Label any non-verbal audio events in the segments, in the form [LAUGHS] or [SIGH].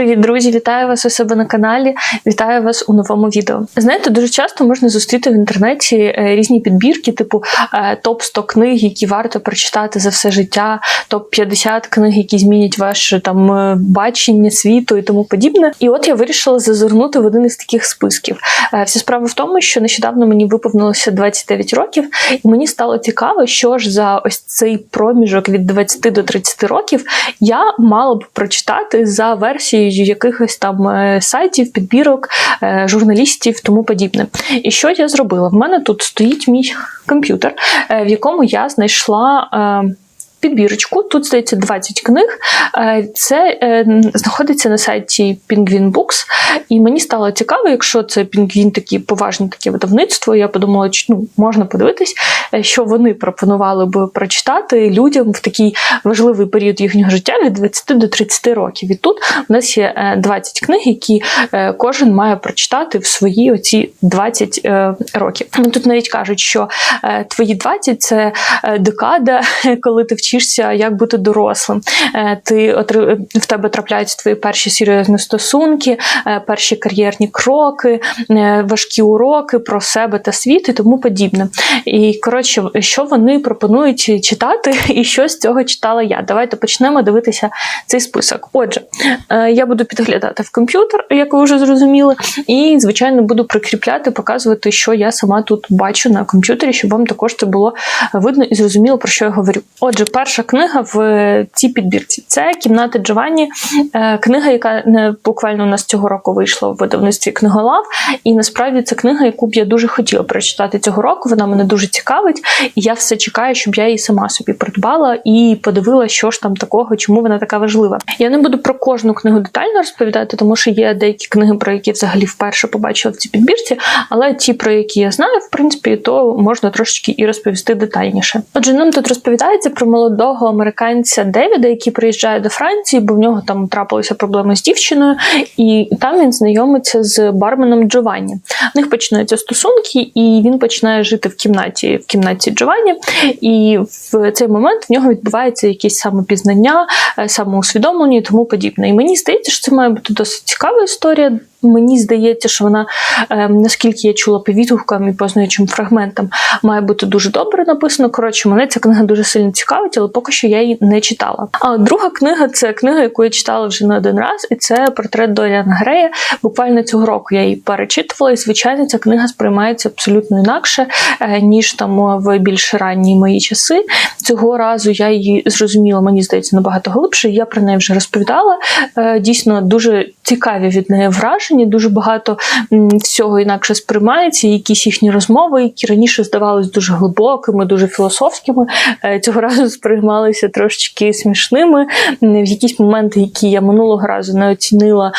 Привіт, друзі! Вітаю вас у себе на каналі. Вітаю вас у новому відео. Знаєте, дуже часто можна зустріти в інтернеті е, різні підбірки, типу топ 100 книг, які варто прочитати за все життя, топ 50 книг, які змінять ваше там е, бачення світу і тому подібне. І от я вирішила зазирнути в один із таких списків. Е, Вся справа в тому, що нещодавно мені виповнилося 29 років, і мені стало цікаво, що ж за ось цей проміжок від 20 до 30 років я мала б прочитати за версією якихось там е, сайтів, підбірок, е, журналістів, тому подібне. І що я зробила? В мене тут стоїть мій комп'ютер, е, в якому я знайшла. Підбірочку, тут здається 20 книг. Це знаходиться на сайті Penguin Books, і мені стало цікаво, якщо це Penguin такі поважне таке видавництво. Я подумала, що ну, можна подивитись, що вони пропонували би прочитати людям в такий важливий період їхнього життя від 20 до 30 років. І тут у нас є 20 книг, які кожен має прочитати в свої оці 20 років. Тут навіть кажуть, що твої 20 – це декада, [LAUGHS] коли ти вчишся, як бути дорослим. Ти в тебе трапляються твої перші серйозні стосунки, перші кар'єрні кроки, важкі уроки про себе та світ і тому подібне. І коротше, що вони пропонують читати, [LAUGHS] і що з цього читала я. Давайте почнемо дивитися цей список. Отже, я буду підглядати в комп'ютер, як ви вже зрозуміли, і, звичайно, буду прикріпляти, показувати, що я сама тут бачу на комп'ютері, щоб вам також це було видно і зрозуміло, про що я говорю. Отже, перша книга в цій підбірці це кімната Джованні, книга, яка не буквально у нас цього року вийшла в видавництві книголав. І насправді це книга, яку б я дуже хотіла прочитати цього року. Вона мене дуже цікавить, і я все чекаю, щоб я її сама собі придбала і подивила, що ж там такого, чому вона така важлива. Я не буду про кожну книгу детально розповідати, тому що є деякі книги, про які взагалі вперше побачила в цій підбірці, але ті, про які я знаю, в принципі, то можна трошечки і розповісти детальніше. Отже, нам тут розповідається про молодого американця Девіда, який приїжджає до Франції, бо в нього там трапилися проблеми з дівчиною, і там він знайомиться з барменом Джованні. У них починаються стосунки, і він починає жити в кімнаті в кімнаті Джованні. І в цей момент в нього відбувається якісь самопізнання, е, самоусвідомлення і тому подібне. І мені здається, що це має бути досить цікава історія. Мені здається, що вона, е, наскільки я чула по відгукам і по знаючим фрагментам, має бути дуже добре написано. Коротше, мене ця книга дуже сильно цікавить, але поки що я її не читала. А друга книга це книга, яку я читала вже не один раз, і це портрет Доліана Грея. Буквально цього року я її перечитувала, і звичайно, ця книга сприймається абсолютно інакше, е, ніж там в більш ранні мої часи. Цього разу я її зрозуміла, мені здається, набагато глибше. Я про неї вже розповідала. Е, дійсно, дуже цікаві від неї враження, дуже багато всього інакше сприймається. Якісь їхні розмови, які раніше здавалися дуже глибокими, дуже філософськими. Е, цього [LAUGHS] разу сприймалися трошечки смішними. В якісь моменти, які я минулого разу не оцінила,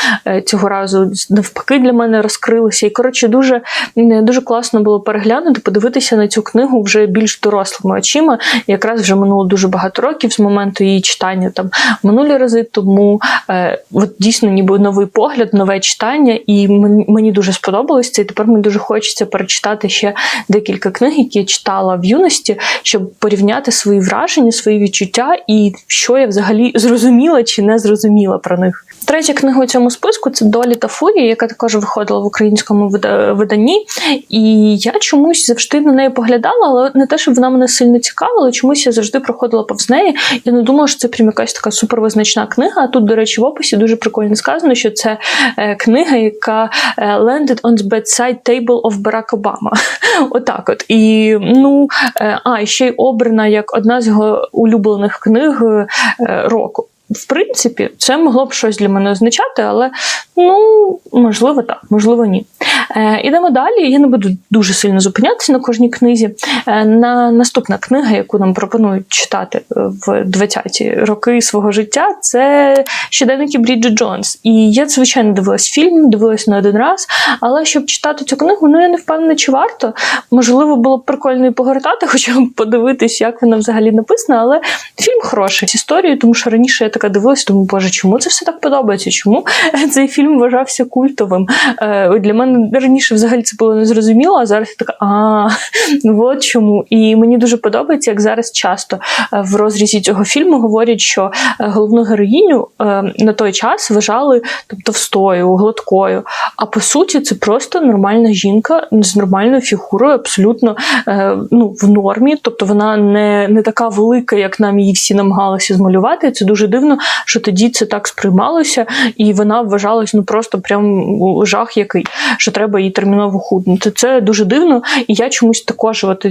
цього разу навпаки для мене розкрилися. І коротше, дуже дуже класно було переглянути, подивитися на цю книгу вже більш дорослими очима. Якраз вже минуло дуже багато років з моменту її читання там минулі рази. Тому е, от дійсно ніби новий погляд, нове читання, і мені, мені дуже сподобалось це. І тепер мені дуже хочеться перечитати ще декілька книг, які я читала в юності, щоб порівняти свої враження, свої відчуття і що я взагалі зрозуміла чи не зрозуміла про них. Третя книга у цьому списку це Долі та Фурія, яка також виходила в українському виданні. І я чомусь завжди на неї поглядала, але не те, щоб вона мене сильно цікавила, чомусь я завжди проходила повз неї. Я не думала, що це прям якась така супервизначна книга. А тут, до речі, в описі дуже прикольно сказано, що це е, книга, яка е, landed on the bedside table of Barack [LAUGHS] Obama. Отак от. І ну, е, а, ще й обрана як одна з його улюблених книг року в принципі, це могло б щось для мене означати, але ну, можливо, так, можливо, ні. Е, Ідемо далі. Я не буду дуже сильно зупинятися на кожній книзі. Е, на Наступна книга, яку нам пропонують читати в 20-ті роки свого життя, це щоденники Бріджит Джонс. І я, звичайно, дивилась фільм, дивилась не один раз. Але щоб читати цю книгу, ну я не впевнена, чи варто. Можливо, було б прикольно і погортати, [LAUGHS] хоча б подивитись, як вона взагалі написана, але фільм хороший з історією, тому що раніше я так така дивилась, думаю, боже, чому це все так подобається? Чому цей фільм вважався культовим? Е, Для мене раніше взагалі це було незрозуміло, а зараз я така, а от чому. І мені дуже подобається, як зараз часто е, в розрізі цього фільму говорять, що е, головну героїню на той час вважали товстою, гладкою. А по суті, це просто нормальна жінка з нормальною фігурою, абсолютно ну, в нормі. Тобто вона не, не така велика, як нам її всі намагалися змалювати. Це дуже дивно, що тоді це так сприймалося, і вона вважалась ну просто прям жах який, що треба їй терміново худнути. Це дуже дивно, і я чомусь також, от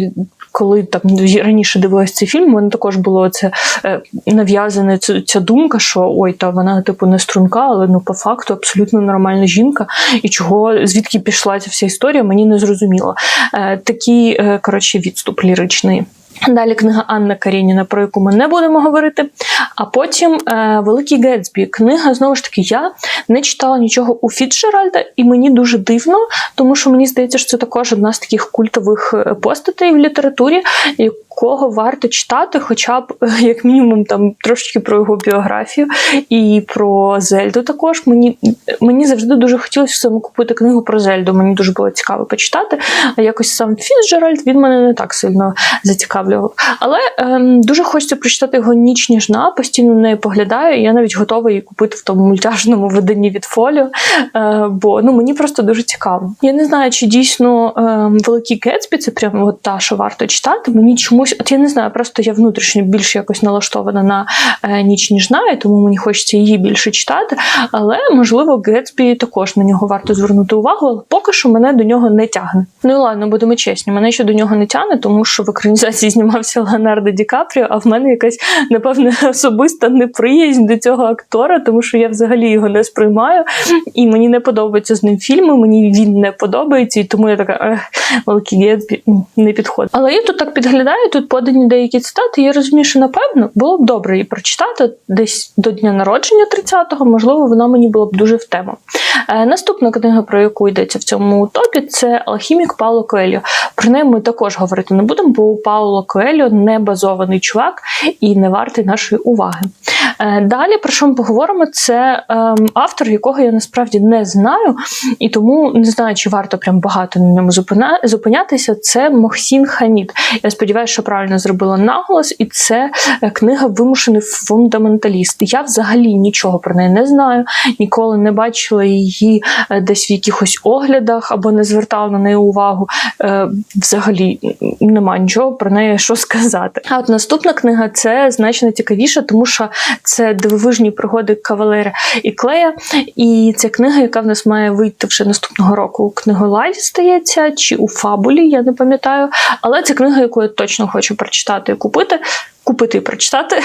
коли там раніше дивилась цей фільм, мене також було це е, нав'язане ця, ця думка, що ой, та вона типу не струнка, але ну по факту абсолютно нормальна жінка. І чого звідки пішла ця вся історія, мені не зрозуміло. Е, Такий е, коротше відступ ліричний. Далі книга Анна Карініна, про яку ми не будемо говорити. А потім е, Великий Гетсбі. Книга, знову ж таки, я не читала нічого у Фіцджеральда, і мені дуже дивно, тому що мені здається, що це також одна з таких культових е, постатей в літературі, якого варто читати, хоча б, е, як мінімум, там трошечки про його біографію і про Зельду також. Мені мені завжди дуже хотілося саме купити книгу про Зельду. Мені дуже було цікаво почитати. А якось сам Фіцджеральд він мене не так сильно зацікавлював. Але ем, дуже хочеться прочитати його ніч ніжна, постійно на неї поглядаю. Я навіть готова її купити в тому мультяжному виданні від фоліо, е, бо ну мені просто дуже цікаво. Я не знаю, чи дійсно ем, Великий Гетсбі це прямо от та, що варто читати. Мені чомусь, от я не знаю, просто я внутрішньо більш якось налаштована на е, ніч ніжна, і тому мені хочеться її більше читати. Але можливо, Гетсбі також на нього варто звернути увагу, але поки що мене до нього не тягне. Ну і ладно, будемо чесні, мене ще до нього не тягне, тому що в екранізації знімався Леонардо Ді Капріо, а в мене якась напевне [LAUGHS] особиста неприязнь до цього актора, тому що я взагалі його не сприймаю, і мені не подобаються з ним фільми. Мені він не подобається, і тому я така великий Гетсбі не підходить. Але я тут так підглядаю, тут подані деякі цитати. Я розумію, що напевно було б добре її прочитати десь до дня народження 30-го, можливо, вона мені була б дуже в тему. Е, наступна книга, про яку йдеться в цьому топі, це Алхімік Пауло Коельо. Про неї ми також говорити не будемо, бо у Пауло Коельо не базований чувак і не вартий нашої уваги. Е, далі, про що ми поговоримо, це е, автор, якого я насправді не знаю, і тому не знаю, чи варто прям багато на ньому зупиня... зупинятися. Це Мохсін Хамід. Я сподіваюся, що правильно зробила наголос, і це е, книга Вимушений фундаменталіст. Я взагалі нічого про неї не знаю, ніколи не бачила її е, десь в якихось оглядах або не звертала на неї увагу. Взагалі нема нічого про неї що сказати. А от наступна книга це значно цікавіша, тому що це дивовижні пригоди кавалера і клея. І ця книга, яка в нас має вийти вже наступного року у книголайві, стається, чи у фабулі, я не пам'ятаю. Але це книга, яку я точно хочу прочитати і купити. Купити і прочитати,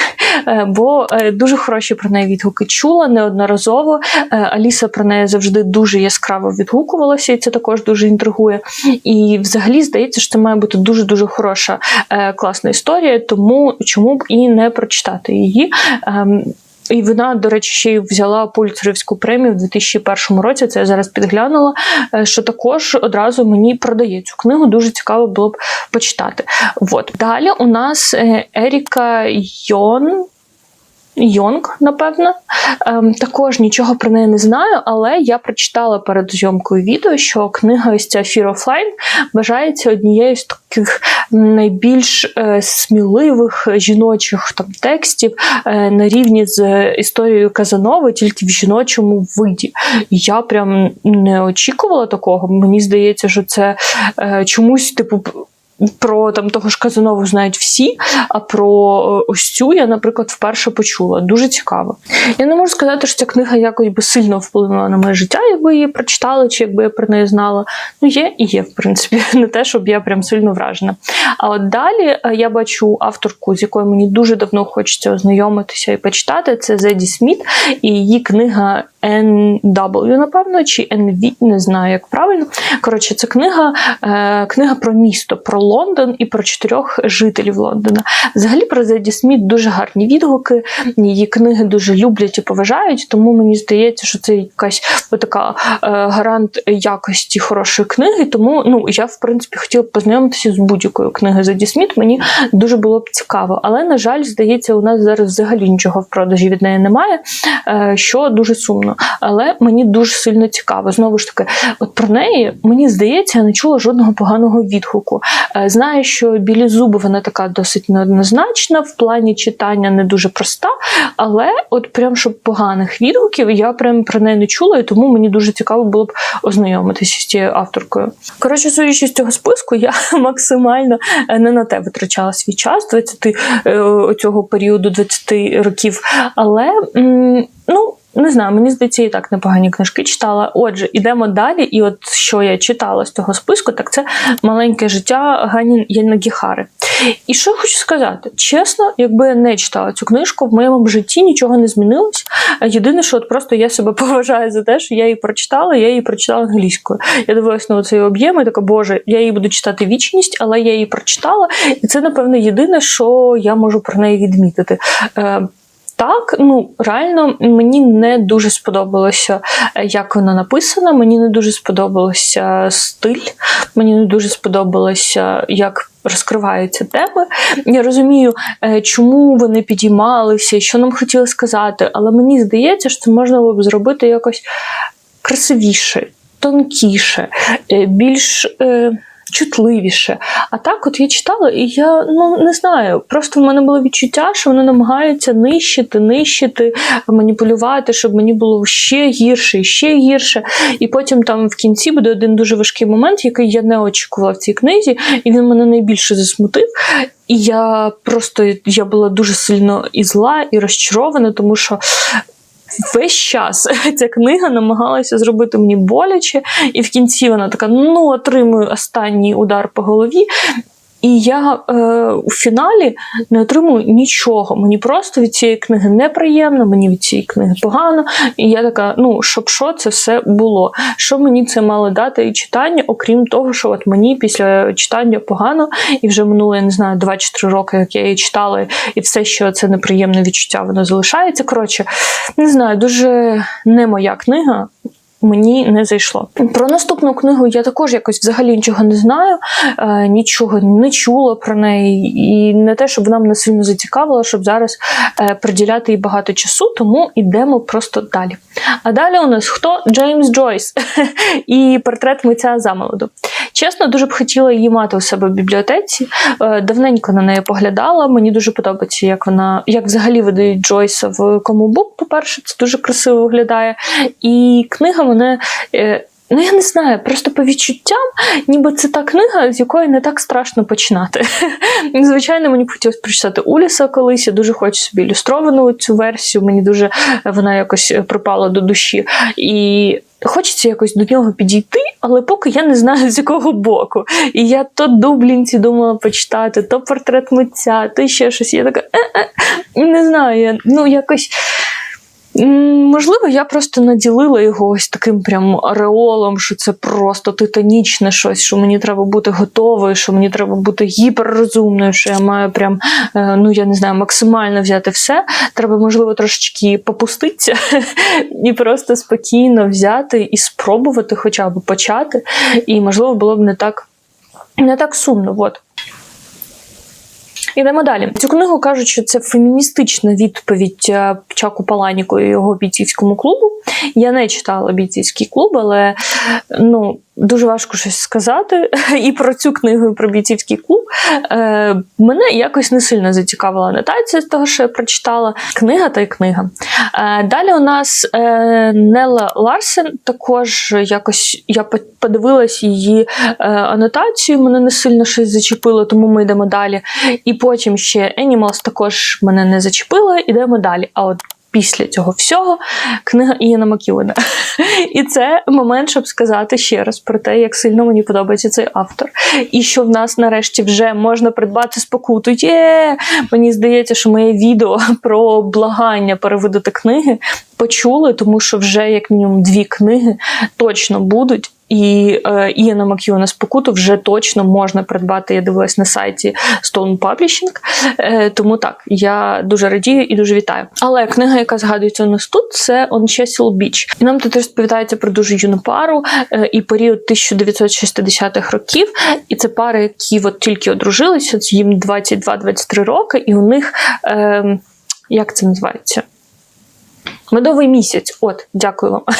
е, бо е, дуже хороші про неї відгуки чула неодноразово. Е, Аліса про неї завжди дуже яскраво відгукувалася, і це також дуже інтригує. І взагалі здається, що це має бути дуже дуже хороша класна історія, тому чому б і не прочитати її. І вона, до речі, ще й взяла пульцерівську премію в 2001 році. Це я зараз підглянула. Що також одразу мені продає цю книгу. Дуже цікаво було б почитати. От далі у нас Еріка Йон. Йонг, напевно. Ем, також нічого про неї не знаю, але я прочитала перед зйомкою відео, що книга ось ця Fear of Flying вважається однією з таких найбільш е, сміливих жіночих там текстів е, на рівні з історією Казанови, тільки в жіночому виді. Я прям не очікувала такого. Мені здається, що це е, чомусь типу. Про там того ж Казанову знають всі, а про ось цю я, наприклад, вперше почула. Дуже цікаво. Я не можу сказати, що ця книга якось би сильно вплинула на моє життя, якби її прочитала, чи якби я про неї знала. Ну, є і є, в принципі, [LAUGHS] не те, щоб я прям сильно вражена. А от далі я бачу авторку, з якою мені дуже давно хочеться ознайомитися і почитати. Це Зеді Сміт, і її книга NW, напевно, чи NV, не знаю, як правильно. Коротше, це книга, книга про місто. про Лондон і про чотирьох жителів Лондона. Взагалі про Зеді Сміт дуже гарні відгуки. Її книги дуже люблять і поважають, тому мені здається, що це якась така е, гарант якості хорошої книги. Тому ну я в принципі хотіла б познайомитися з будь-якою книгою Зеді Сміт. Мені дуже було б цікаво. Але на жаль, здається, у нас зараз взагалі нічого в продажі від неї немає, е, що дуже сумно. Але мені дуже сильно цікаво. Знову ж таки, от про неї мені здається, я не чула жодного поганого відгуку. Е, Знаю, що білі зуби вона така досить неоднозначна, в плані читання не дуже проста, але от прям щоб поганих відгуків я прям про неї не чула, і тому мені дуже цікаво було б ознайомитися з цією авторкою. Коротше, судячи з цього списку, я [LAUGHS] максимально е, не на те витрачала свій час 20 е, цього періоду 20 років. Але ну. Не знаю, мені здається, і так непогані книжки читала. Отже, ідемо далі. І от що я читала з того списку, так це маленьке життя Гані Янагіхари. І що я хочу сказати, чесно, якби я не читала цю книжку, в моєму б житті нічого не змінилось. Єдине, що от просто я себе [LAUGHS] поважаю за те, що я її прочитала, я її прочитала англійською. Я дивилася на цей об'єм і така, боже, я її буду читати вічність, але я її прочитала, і це, напевно, єдине, що я можу про неї відмітити. Так, ну реально мені не дуже сподобалося, е, як вона написана. Мені не дуже сподобався стиль, мені не дуже сподобалося, як розкриваються теми. Я розумію, е, чому вони підіймалися, що нам хотіли сказати, але мені здається, що це можна було б зробити якось красивіше, тонкіше, е, більш чутливіше. А так, от я читала, і я ну не знаю. Просто в мене було відчуття, що вони намагаються нищити, нищити, маніпулювати, щоб мені було ще гірше ще гірше. І потім там в кінці буде один дуже важкий момент, який я не очікувала в цій книзі, і він мене найбільше засмутив. І я просто я була дуже сильно і зла, і розчарована, тому що весь час [LAUGHS] ця книга намагалася зробити мені боляче, і в кінці вона така: ну, отримую останній удар по голові. І я е, у фіналі не отримую нічого. Мені просто від цієї книги неприємно, мені від цієї книги погано. І я така, ну, щоб що це все було? Що мені це мало дати і читання, окрім того, що от мені після читання погано, і вже минуло, я не знаю, 2-4 роки, як я її читала, і все, що це неприємне відчуття, воно залишається. Коротше, не знаю, дуже не моя книга мені не зайшло. Про наступну книгу я також якось взагалі нічого не знаю, е, нічого не чула про неї, і не те, щоб вона мене сильно зацікавила, щоб зараз е, приділяти їй багато часу, тому йдемо просто далі. А далі у нас хто? Джеймс Джойс [LAUGHS] і портрет митця замолоду. Чесно, дуже б хотіла її мати у себе в бібліотеці. Е, давненько на неї поглядала. Мені дуже подобається, як вона як взагалі видають Джойса в комубук. По-перше, це дуже красиво виглядає. І книга мене. Е, Ну, я не знаю, просто по відчуттям, ніби це та книга, з якої не так страшно починати. [LAUGHS] Звичайно, мені б хотілося прочитати Уліса колись. Я дуже хочу собі ілюстровану цю версію. Мені дуже вона якось припала до душі. І хочеться якось до нього підійти, але поки я не знаю з якого боку. І я то дублінці думала почитати, то портрет митця, то ще щось. Я така е-е, не знаю, ну якось. Можливо, я просто наділила його ось таким прям ореолом, що це просто титанічне щось, що мені треба бути готовою, що мені треба бути гіперрозумною, що я маю прям, е, ну я не знаю, максимально взяти все. Треба, можливо, трошечки попуститися [LAUGHS] і просто спокійно взяти і спробувати хоча б почати. І, можливо, було б не так, не так сумно. От. Ідемо далі. Цю книгу кажуть, що це феміністична відповідь е, Чаку Паланіку і його бійцівському клубу. Я не читала бійцівський клуб, але ну. Дуже важко щось сказати [LAUGHS] і про цю книгу, і про бійцівський клуб. Е, Мене якось не сильно зацікавила анотація з того, що я прочитала. Книга та й книга. Е, Далі у нас Нела Нелла Ларсен. Також якось я подивилась її е, анотацію, мене не сильно щось зачепило, тому ми йдемо далі. І потім ще Animals також мене не зачепило, ідемо далі. А от після цього всього книга Іяна Макіуена. І це момент, щоб сказати ще раз про те, як сильно мені подобається цей автор. І що в нас нарешті вже можна придбати спокуту. Є! Мені здається, що моє відео [LAUGHS] про благання перевидати книги почули, тому що вже як мінімум дві книги точно будуть. І е, Іана Мак'юна спокуту вже точно можна придбати. Я дивилась на сайті Stone Publishing. Е, тому так, я дуже радію і дуже вітаю. Але книга, яка згадується у нас тут, це On Cecil Beach. І нам тут розповідається про дуже юну пару е, і період 1960-х років. І це пари, які от тільки одружилися, їм 22-23 роки, і у них е, як це називається? Медовий місяць, от, дякую вам. [LAUGHS]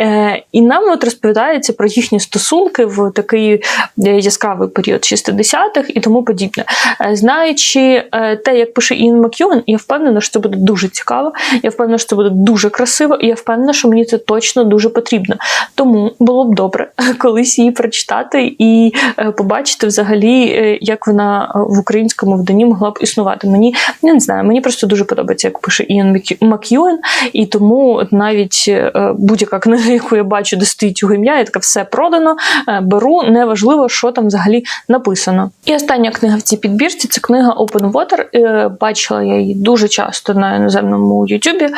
Е, І нам от розповідається про їхні стосунки в такий е, яскравий період 60-х і тому подібне. Е, знаючи те, як пише Іан Мак'юен, я впевнена, що це буде дуже цікаво. Я впевнена, що це буде дуже красиво, і я впевнена, що мені це точно дуже потрібно. Тому було б добре [LAUGHS] колись її прочитати і побачити взагалі, як вона в українському вданні могла б існувати. Мені я не знаю, мені просто дуже подобається, як пише Іан Мак'юен. І тому навіть е, будь-яка книга, яку я бачу, де стоїть його ім'я, я така все продано, е, беру, неважливо, що там взагалі написано. І остання книга в цій підбірці це книга Open Water. Е, бачила я її дуже часто на іноземному Ютубі,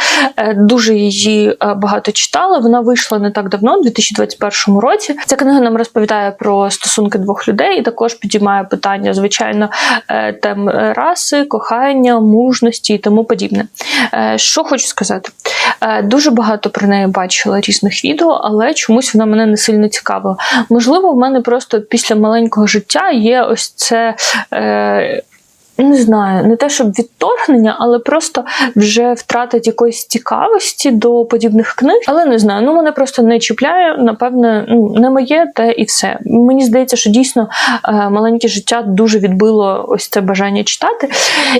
дуже її багато читала. Вона вийшла не так давно, у 2021 році. Ця книга нам розповідає про стосунки двох людей і також підіймає питання, звичайно, тем раси, кохання, мужності і тому подібне. Що хочу сказати. Е, дуже багато про неї бачила різних відео, але чомусь вона мене не сильно цікавила. Можливо, в мене просто після маленького життя є ось це. Е, не знаю, не те, щоб відторгнення, але просто вже втратить якоїсь цікавості до подібних книг. Але не знаю, ну мене просто не чіпляє. Напевне, ну не моє, те і все. Мені здається, що дійсно е, маленьке життя дуже відбило ось це бажання читати,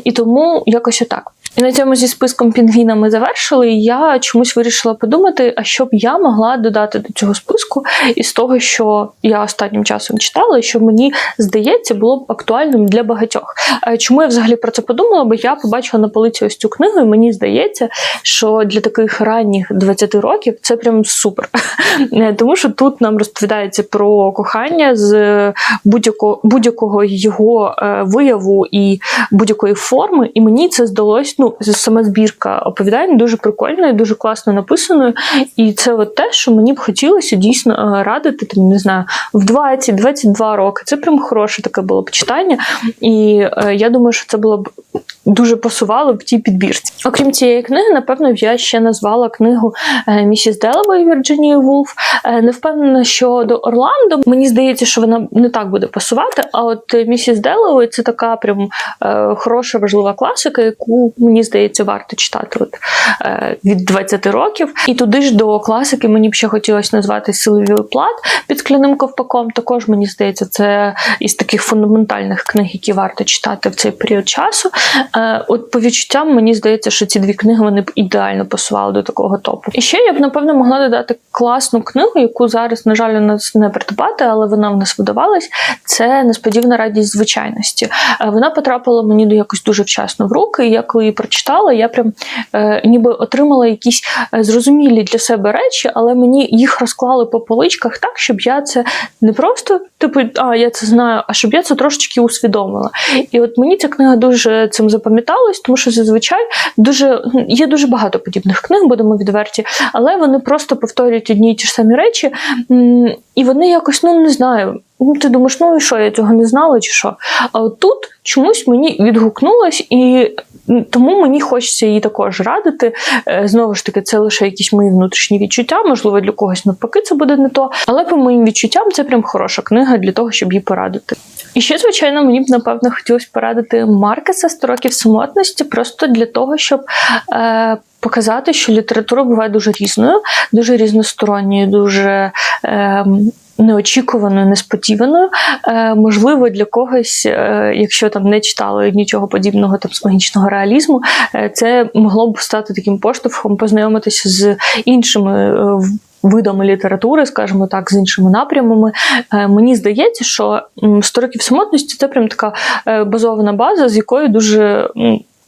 і тому якось отак. І на цьому зі списком пінгвіна ми завершили. І я чомусь вирішила подумати, а що б я могла додати до цього списку із того, що я останнім часом читала, і що мені здається було б актуальним для багатьох. Чому я взагалі про це подумала? Бо я побачила на полиці ось цю книгу, і мені здається, що для таких ранніх 20 років це прям супер. [LAUGHS] Тому що тут нам розповідається про кохання з будь-якого будь-якого його е, вияву і будь-якої форми, і мені це здалось. ну, ну, сама збірка оповідань дуже прикольною, дуже класно написаною. І це от те, що мені б хотілося дійсно е, радити, там, не знаю, в 20-22 роки. Це прям хороше таке було б читання. І е, я думаю, що це було б дуже пасувало в тій підбірці. Окрім цієї книги, напевно, я ще назвала книгу е, Місіс Делової Вірджинії Вулф. Е, не впевнена, що до Орландо. Мені здається, що вона не так буде пасувати. А от Місіс Делової це така прям е, хороша, важлива класика, яку мені здається варто читати от, від 20 років. І туди ж до класики мені б ще хотілося назвати Силовий плат під скляним ковпаком. Також мені здається, це із таких фундаментальних книг, які варто читати в цей період часу. Е, от по відчуттям мені здається, що ці дві книги вони б ідеально пасували до такого топу. І ще я б напевно могла додати класну книгу, яку зараз, на жаль, у нас не придбати, але вона в нас видавалась. Це несподівана радість звичайності. Е, вона потрапила мені до якось дуже вчасно в руки. І я коли її прочитала, я прям е, ніби отримала якісь е, зрозумілі для себе речі, але мені їх розклали по поличках так, щоб я це не просто типу, а я це знаю, а щоб я це трошечки усвідомила. І от мені ця книга дуже цим запам'ятала запам'яталось, тому що зазвичай дуже є дуже багато подібних книг, будемо відверті, але вони просто повторюють одні й ті ж самі речі, і вони якось ну не знаю. Ну, ти думаєш, ну і що, я цього не знала, чи що? А от тут чомусь мені відгукнулось, і тому мені хочеться її також радити. Е, знову ж таки, це лише якісь мої внутрішні відчуття. Можливо, для когось навпаки це буде не то. Але по моїм відчуттям це прям хороша книга для того, щоб її порадити. І ще, звичайно, мені б напевно хотілося порадити Маркеса «100 років самотності, просто для того, щоб. Е, Показати, що література буває дуже різною, дуже різносторонньою, дуже е, неочікуваною, несподіваною. Е, Можливо, для когось, е, якщо там не читали нічого подібного там з магічного реалізму, е, це могло б стати таким поштовхом познайомитися з іншими. Видами літератури, скажімо так, з іншими напрямами. Е, мені здається, що «100 років самотності це прям така е, базована база, з якою дуже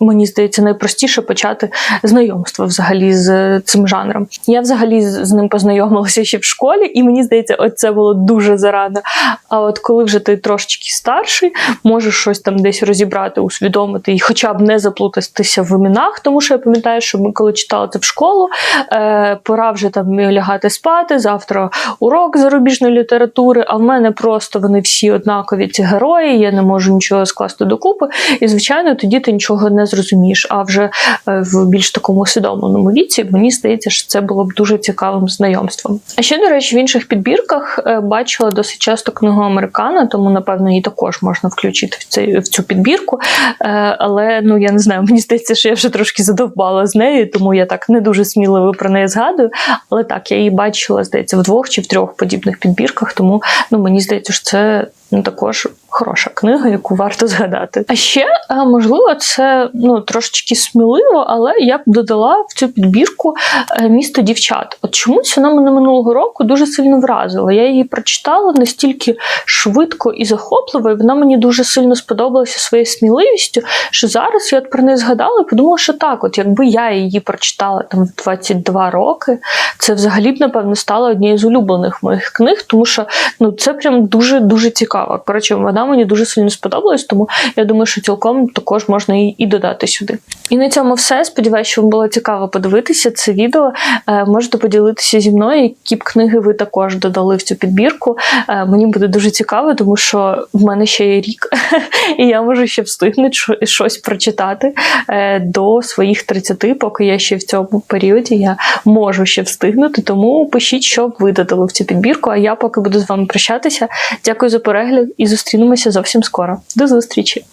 мені здається, найпростіше почати знайомство взагалі з цим жанром. Я взагалі з ним познайомилася ще в школі, і мені здається, от це було дуже зарано. А от коли вже ти трошечки старший, можеш щось там десь розібрати, усвідомити і хоча б не заплутатися в іменах, тому що я пам'ятаю, що ми коли читали це в школу, е, пора вже там лягати спати. Завтра урок зарубіжної літератури. А в мене просто вони всі однакові ці герої. Я не можу нічого скласти докупи. І звичайно, тоді ти нічого не зрозумієш. А вже е, в більш такому усвідомленому віці мені здається, що це було б дуже цікавим знайомством. А ще, до речі, в інших підбірках е, бачила досить часто книгу Американа, тому напевно її також можна включити в цей в цю підбірку. Е, Але ну я не знаю, мені здається, що я вже трошки задовбала з нею, тому я так не дуже сміливо про неї згадую. Але так, я її бачила, здається, в двох чи в трьох подібних підбірках, тому ну мені здається, що це ну, також хороша книга, яку варто згадати. А ще е, можливо, це ну трошечки сміливо, але я б додала в цю підбірку е, місто дівчат. От чомусь вона мене минулого року дуже сильно вразила. Я її прочитала настільки швидко і захопливо, і вона мені дуже сильно сподобалася своєю сміливістю. Що зараз я от про неї згадала і подумала, що так, от якби я її прочитала там в 22 роки, це взагалі б напевно стало однією з улюблених моїх книг, тому що ну це прям дуже дуже цікаво. Коротше, вона мені дуже сильно сподобалась, тому я думаю, що цілком також можна її і додати сюди. І на цьому все. Сподіваюся, що вам було цікаво подивитися це відео. Е, можете поділитися зі мною, які б книги ви також додали в цю підбірку. Е, мені буде дуже цікаво, тому що в мене ще є рік, [LAUGHS] і я можу ще встигнути щось прочитати е, до своїх 30, поки я ще в цьому періоді я можу ще встигнути. Тому пишіть, що б ви додали в цю підбірку. А я поки буду з вами прощатися. Дякую за перегляд і зустрінемося зовсім скоро. До зустрічі!